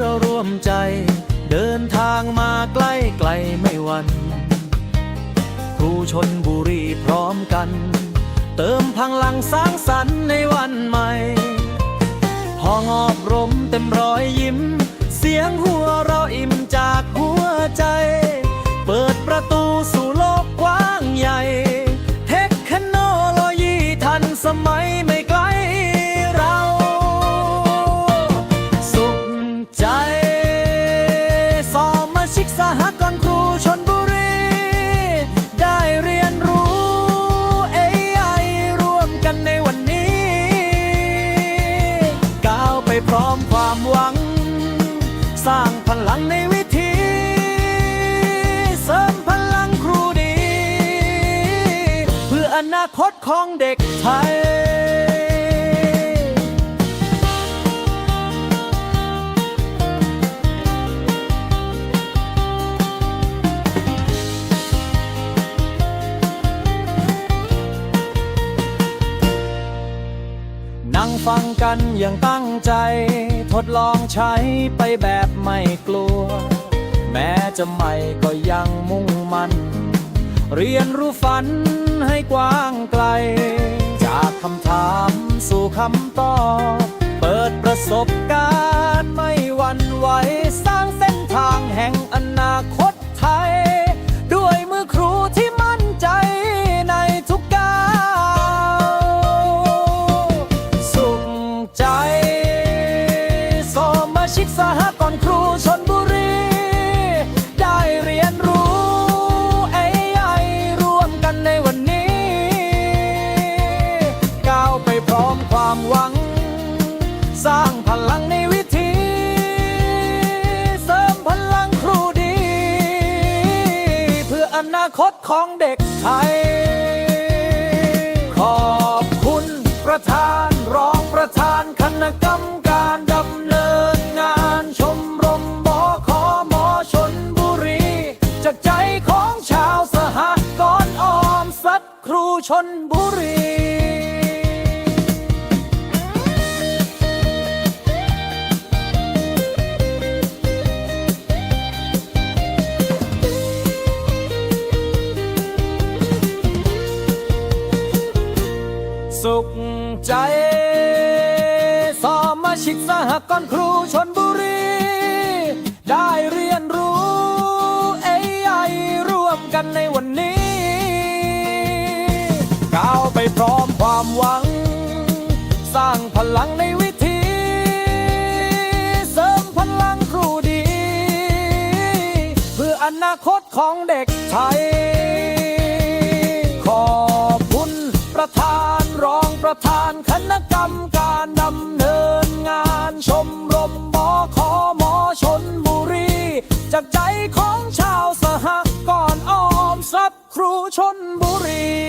เราร่วมใจ เดินทางมาใกล้ไกลไม่วัน ครูชนบุรีพร้อมกัน เติมพลังสร้างสรรค์ในวันใหม่ห้องอบรมเต็มรอยยิ้ม เสียงหัวเราอิ่มจากหัวใจ เปิดประตูส กสหกรณ์ครูชนบุรี ได้เรียนรู้ AI ร่วมกันในวันนี้ ก้าวไปพร้อมความหวัง สร้างพลังในวิธีเสริมพลังครูดี เพื่ออนาคตของเด็กไทย ฟังกันอย่างตั้งใจ ทดลองใช้ไปแบบไม่กลัว แม้จะใหม่ก็ยังมุ่งมันเรียนรู้ฝันให้กว้างไกล จากคำถามสู่คำตอบ เปิดประสบการณ์ ชิกสหกรณ์ครูชนบุรี ได้เรียนรู้ AI ร่วมกันในวันนี้ ก้าวไปพร้อมความหวัง สร้างพลังในวิธีเสริมพลังครูดี เพื่ออนาคตของเด็กไทย รัพย์ครูชนบุรีสุขใจ สมาชิกสหกรณ์ครูชนบุรี ก้าวไปพร้อมความหวัง สร้างพลังในวิธี เสริมพลังครูดี เพื่ออนาคตของเด็กไทย ขอบคุณประธานรองประธานคณะกรรมการดำเนินงานชมรมบขมชนบุรี จากใจของชาวสหกรณ์ออมทรัพย์ครูชนบุรี